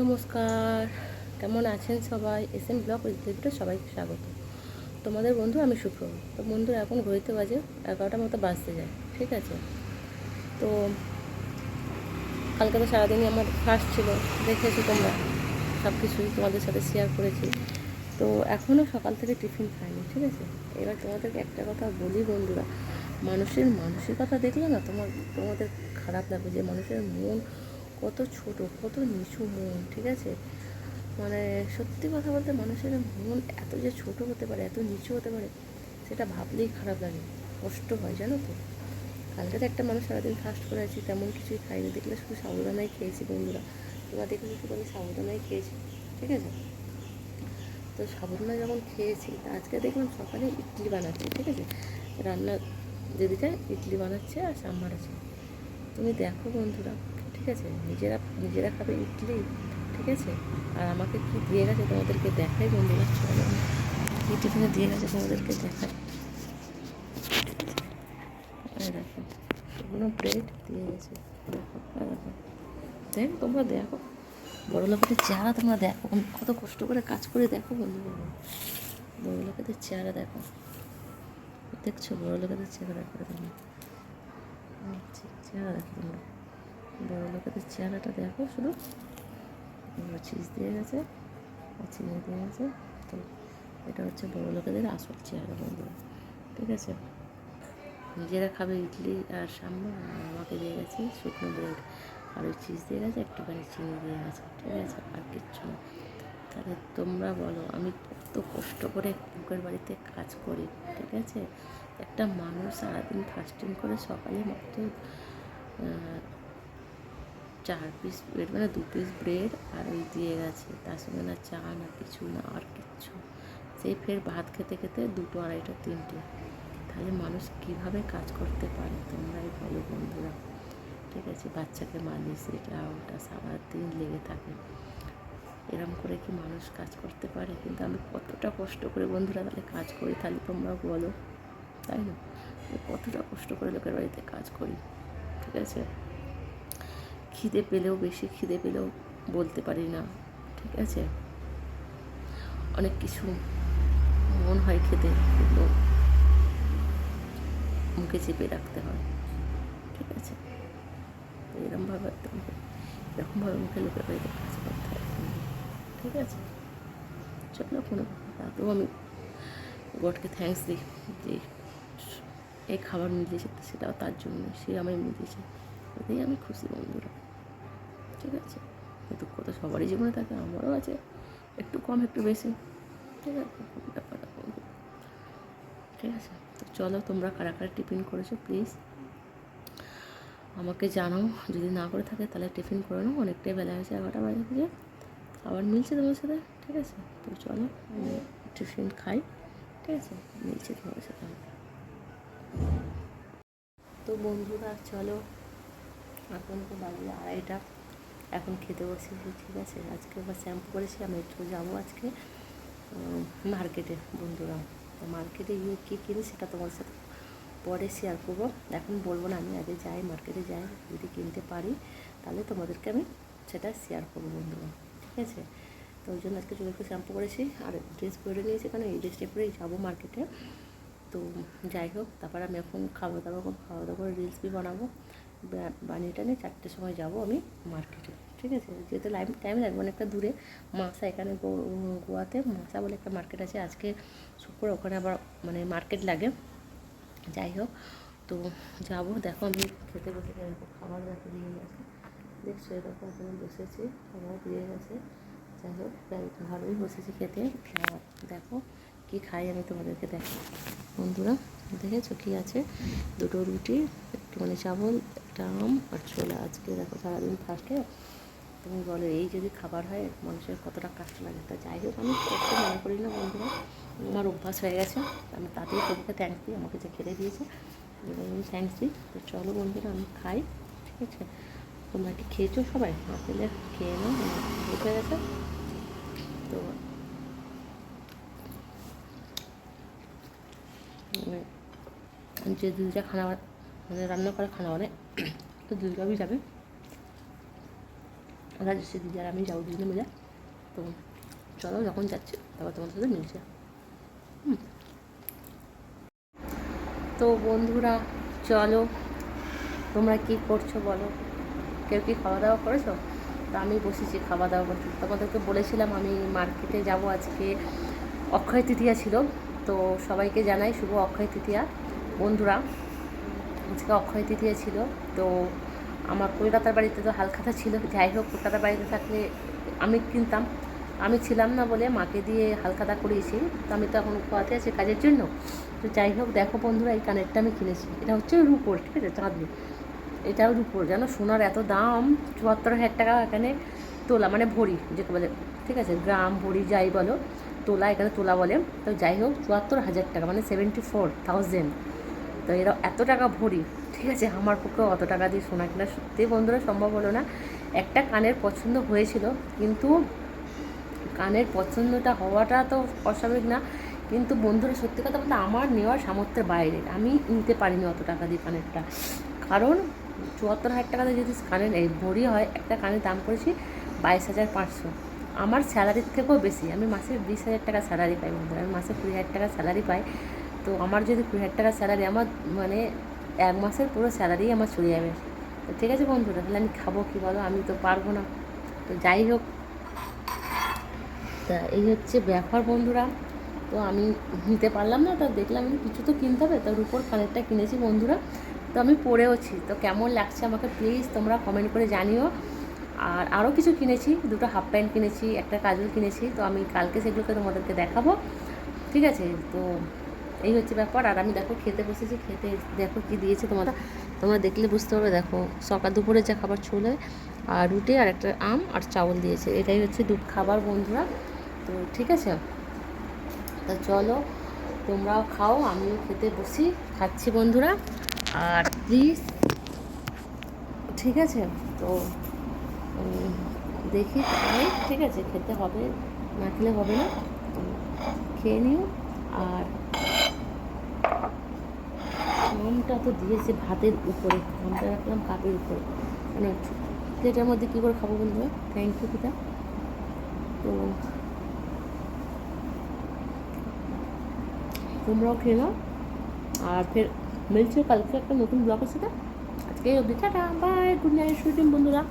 নমস্কার। কেমন আছেন সবাই? এস এম ব্লগ রিলেটেড সবাইকে স্বাগত। তোমাদের বন্ধু আমি শুক্র তো বন্ধু, এখন ঘড়িতে বাজে এগারোটার মতো বাজতে যায়, ঠিক আছে? তো কালকে তো সারাদিনই আমার ফার্স্ট ছিল, দেখেছ তোমরা? সব কিছুই তোমাদের সাথে শেয়ার করেছি। তো এখনও সকাল থেকে টিফিন খাইনি, ঠিক আছে? এবার তোমাদেরকে একটা কথা বলি বন্ধুরা, মানুষের মানসিকতা দেখলে না তোমার, তোমাদের খারাপ লাগবে, যে মানুষের মন কত ছোট, কত নিচু মন, ঠিক আছে? মানে সত্যি কথা বলতে মানুষের মন এত যে ছোট হতে পারে, এত নিচু হতে পারে, সেটা ভাবলেই খারাপ লাগে, কষ্ট হয়, জানো তো? কালকে তো একটা মানুষ সারাদিন ফাস্ট করে আছি, তেমন কিছুই খাইনি, দেখলে শুধু সাবুদানাই খেয়েছি বন্ধুরা। তোমরা দেখে শুধু আমি সাবুদানাই খেয়েছি, ঠিক আছে? তো সাবুদানা যখন খেয়েছি আজকে দেখলাম সকালে ইডলি বানাচ্ছে, ঠিক আছে? রান্না দিদিটা ইডলি বানাচ্ছে আর সাম্বার আছে। তুমি দেখো বন্ধুরা ঠিক আছে? নিজেরা নিজেরা খাবে ইডলি, ঠিক আছে? আর আমাকে কি দিয়ে গেছে তোমাদেরকে দেখাই বন্ধুরা, চলো। কী টিফিনে দিয়ে গেছে তোমাদেরকে দেখাই। দেখো ব্রেড দিয়ে গেছে। দেখো দেখো। তোমরা দেখো। বড় লোকেদের চেহারা তোমরা দেখো। কত কষ্ট করে কাজ করে দেখো বন্ধু বড় লোকেদের চেহারা দেখো। দেখছ? বড় লোকেদের চেহারা করে দেখো চেহারা দেখো তোমরা। বড় লোকেদের চেহারাটা দেখো শুধু। চিজ দিয়ে গেছে চিনি দিয়ে গেছে। তো এটা হচ্ছে বড় লোকেদের আসল চেহারা বন্ধুরা, ঠিক আছে? নিজেরা খাবে ইডলি আর আর আমাকে দিয়ে গেছে শুকনো ব্রেড আর ওই চিজ দিয়ে গেছে, একটুখানি চিনি দিয়ে গেছে, ঠিক আছে? আর কিচ্ছু না। তাহলে তোমরা বলো, আমি কত কষ্ট করে বুকের বাড়িতে কাজ করি, ঠিক আছে? একটা মানুষ সারাদিন ফাস্টিং করে সকালে মাত্র চার পিস ব্রেড মানে দু পিস ব্রেড আর ওই দিয়ে গেছে। তার সঙ্গে না চা, না কিছু, না আর কিচ্ছু। সেই ফের ভাত খেতে খেতে দুটো আড়াইটা, তিনটে। তাহলে মানুষ কীভাবে কাজ করতে পারে? তোমরাই বলো বন্ধুরা। ঠিক আছে, বাচ্চাকে মালিশ, এটা, ওটা সারাদিন লেগে থাকে। এরম করে কি মানুষ কাজ করতে পারে? কিন্তু আমি কতটা কষ্ট করে বন্ধুরা তাহলে কাজ করি, তাহলে তোমরা বলো। তাই না? কতটা কষ্ট করে লোকের বাড়িতে কাজ করি। ঠিক আছে? খিদে পেলেও, বেশি খিদে পেলেও বলতে পারি না, ঠিক আছে? অনেক কিছু মন হয় খেতে, কিন্তু মুখে চেপে রাখতে হয়, ঠিক আছে? তো এরমভাবে এরকমভাবে মুখে লোকের বাড়িতে কাজ করতে হয়, ঠিক আছে? চলো কোনো তাতেও আমি গডকে থ্যাঙ্কস দিই যে এই খাবার মিলিয়েছে, সেটাও তার জন্য সে আমায় মিলিয়েছে এতেই আমি খুশি বন্ধুরা। ঠিক আছে। দুঃখ তো সবারই জীবনে থাকে, আমারও আছে। একটু কম, একটু বেশি। ঠিক আছে, ব্যাপারটা ঠিক আছে, তো চলো তোমরা কারা কারা টিফিন করেছ, প্লিজ? আমাকে জানাও, যদি না করে থাকে তাহলে টিফিন করে নাও, অনেকটাই বেলা হয়েছে, এগারোটা বাজে থেকে আবার মিলছে তোমার সাথে? ঠিক আছে, তো চলো, আমি টিফিন খাই। ঠিক আছে, মিলছে তোমার সাথে তো বন্ধুরা, চলো, এখন তো বাজে আড়াইটা। এখন খেতে বসেছি ঠিক আছে? আজকে বা শ্যাম্পু করেছি, আমি একটু যাব আজকে। মার্কেটে, বন্ধুরা। তো মার্কেটে গিয়ে কী কিনি সেটা তোমার সাথে পরে শেয়ার করব। এখন বলব না, আমি আগে যাই, মার্কেটে যাই, যদি কিনতে পারি, তাহলে তোমাদেরকে আমি সেটা শেয়ার করব, বন্ধুরা। ঠিক আছে? তো ওই জন্য আজকে চলে একটু শ্যাম্পু করেছি, আর ড্রেস পরে নিয়েছি কারণ এই ড্রেসটা পরেই যাব মার্কেটে। তো যাই হোক, তারপর আমি এখন খাওয়া দাওয়া খাওয়া দাওয়া করে রিলস বি বানাবো। বানিয়ে টানিয়ে চারটের সময় যাব আমি মার্কেটে, ঠিক আছে? যেহেতু লাইম টাইম লাগবে অনেকটা দূরে। মাসা এখানে গোয়াতে, মাসা বলে একটা মার্কেট আছে। আজকে শুক্র, ওখানে আবার মানে মার্কেট লাগে। যাই হোক, তো যাব। দেখো আমি খেতে বসে দেখো খাবার দেখো দিয়ে গেছে। দেখছ এরকম ওখানে বসেছি, খাবার দিয়ে গেছে। যাই হোক ভালোই বসেছি খেতে। দেখো কী খাই আমি তোমাদেরকে দেখো বন্ধুরা, দেখেছ কী আছে? দুটো রুটি একটুখানি চাবল, একটা আম আর ছোলা। আজকে দেখো সারাদিন ফার্স্টে তুমি বলো, এই যদি খাবার হয়, মানুষের কতটা কষ্ট লাগে। তা যাই হোক, আমি কষ্ট মনে করি না বন্ধুরা। আমার অভ্যাস হয়ে গেছে। আমি তাতেই তোমাকে থ্যাংকস দিই, আমাকে যে খেতে দিয়েছে। আমি থ্যাংকস দিই। তো চলো বন্ধুরা, আমি খাই, ঠিক আছে? তোমরা কি খেয়েছো সবাই? না পেলে খেয়ে নাও হয়ে গেছে। তো যে দুইটা খানা মানে রান্না করা খানা মানে তো দুর্গাবি যাবে। রাজশ্রী দিদি আর আমি যাব দুজনে মিলে। তো চলো, যখন যাচ্ছি, তারপর তোমার সাথে মিলছে হুম। তো বন্ধুরা, চলো, তোমরা কি করছ বলো? কেউ কি খাওয়া দাওয়া করেছ? তো আমি বসেছি খাওয়া দাওয়া করতে। তোমাদেরকে বলেছিলাম আমি মার্কেটে যাব আজকে। অক্ষয় তৃতীয়া ছিল, তো সবাইকে জানাই শুভ অক্ষয় তৃতীয়া। বন্ধুরা আজকে অক্ষয় তৃতীয়া ছিল, তো আমার কলকাতার বাড়িতে তো হালখাতা ছিল। যাই হোক, কলকাতার বাড়িতে থাকলে আমি কিনতাম। আমি ছিলাম না বলে মাকে দিয়ে হালখাতা করিয়েছি, তো আমি তো এখন কোয়াতে আছি কাজের জন্য। তো যাই হোক, দেখো বন্ধুরা, এই কানেরটা আমি কিনেছি। এটা হচ্ছে রুপোর, ঠিক আছে? চাঁদনি। এটাও রুপোর জানো সোনার এত দাম, চুয়াত্তর হাজার টাকা এখানে তোলা মানে ভরি যেটা বলে, ঠিক আছে? গ্রাম, ভরি, যাই বলো, তোলা, এখানে তোলা বলে। তো যাই হোক, চুয়াত্তর হাজার টাকা মানে সেভেন্টি ফোর থাউজেন্ড তো এরা এত টাকা ভরি, ঠিক আছে? আমার পক্ষে অত টাকা দিয়ে সোনা কেনা সত্যি বন্ধুরা সম্ভব হলো না। একটা কানের পছন্দ হয়েছিল, কিন্তু কানের পছন্দটা হওয়াটা তো অস্বাভাবিক না। কিন্তু বন্ধুরা, সত্যি কথা বলতে আমার নেওয়ার সামর্থ্যের বাইরে। আমি নিতে পারিনি অত টাকা দিয়ে কানেরটা। কারণ চুয়াত্তর হাজার টাকা দিয়ে যদি কানের এই ভরি হয়, একটা কানের দাম করেছি বাইশ হাজার পাঁচশো। আমার স্যালারির থেকেও বেশি। আমি মাসে বিশ হাজার টাকা স্যালারি পাই বন্ধুরা। আমি মাসে কুড়ি হাজার টাকা স্যালারি পাই। তো আমার যদি কুড়ি হাজার টাকা স্যালারি আমার মানে এক মাসের পুরো স্যালারি আমার চলে যাবে। তো ঠিক আছে বন্ধুরা, তাহলে আমি খাব কী বলো? আমি তো পারব না। তো যাই হোক, তা এই হচ্ছে ব্যাপার বন্ধুরা। তো আমি নিতে পারলাম না, তা দেখলাম কিছু তো কিনতে হবে, তার উপর কানেরটা কিনেছি বন্ধুরা। তো আমি পরেওছি তো কেমন লাগছে আমাকে প্লিজ তোমরা কমেন্ট করে জানিও। আর আরও কিছু কিনেছি, দুটো হাফ প্যান্ট কিনেছি, একটা কাজল কিনেছি। তো আমি কালকে সেগুলোকে তোমাদেরকে দেখাবো। ঠিক আছে, তো এই হচ্ছে ব্যাপার। আর আমি দেখো খেতে বসেছি, খেতে দেখো কি দিয়েছে তোমরা তোমরা দেখলে বুঝতে পারবে, দেখো সকাল দুপুরে যা খাবার চলে আর রুটি, আর একটা আম, আর চাউল দিয়েছে। এটাই হচ্ছে দুধ খাবার বন্ধুরা। তো ঠিক আছে? তা চলো, তোমরাও খাও, আমিও খেতে বসি, খাচ্ছি বন্ধুরা। আর প্লিজ ঠিক আছে? তো দেখি ঠিক আছে? খেতে হবে, না খেলে হবে না। খেয়ে নিও, আর আমটা তো দিয়েছে ভাতের উপরে আমটা রাখলাম কাপের উপরে। মানে প্লেটের মধ্যে কী করে খাব বন্ধুরা? থ্যাংক ইউ পিতা। তো তোমরাও খেয়ে নাও। আর ফের মিলছে কালকে একটা নতুন ব্লগের সাথে। আজকে অবধি, tata bye good night shooting বন্ধুরা।